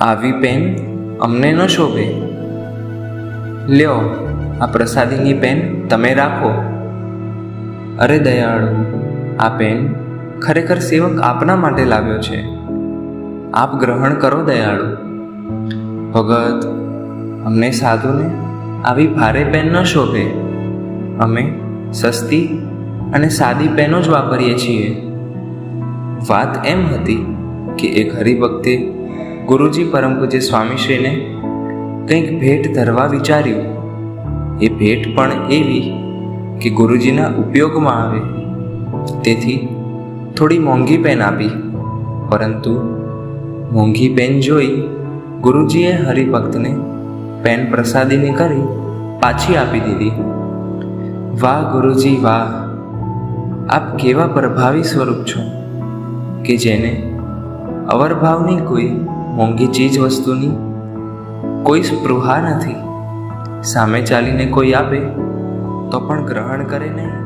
આવી પેન અમને ન શોભે. લ્યો, આ પ્રસાદીની પેન તમે રાખો. અરે દયાળુ, આ પેન ખરેખર સેવક આપના માટે લાવ્યો છે. આપ ગ્રહણ કરો દયાળુ. ભગત, અમને સાધુને આવી ભારે પેન ન શોભે. અમે સસ્તી અને સાદી પેનો જ વાપરીએ છીએ. વાત એમ હતી કે એક હરિભક્તે ગુરુજી પરમ પૂજ્ય સ્વામીશ્રીને કંઈક ભેટ ધરવા વિચાર્યું. એ ભેટ પણ એવી કે ગુરુજીના ઉપયોગમાં આવે. તેથી થોડી મોંઘી પેન આપી. પરંતુ મોંઘી પેન જોઈ ગુરુજીએ હરિભક્તને પેન પ્રસાદીની કરી પાછી આપી દીધી. વાહ ગુરુજી, વાહ! આપ કેવા પ્રભાવી સ્વરૂપ છો કે જેને અવરભાવની કોઈ મોંઘી ચીજ વસ્તુની કોઈ સ્પૃહા નથી. સામે ચાલીને કોઈ આપે તો પણ ગ્રહણ કરે નહીં.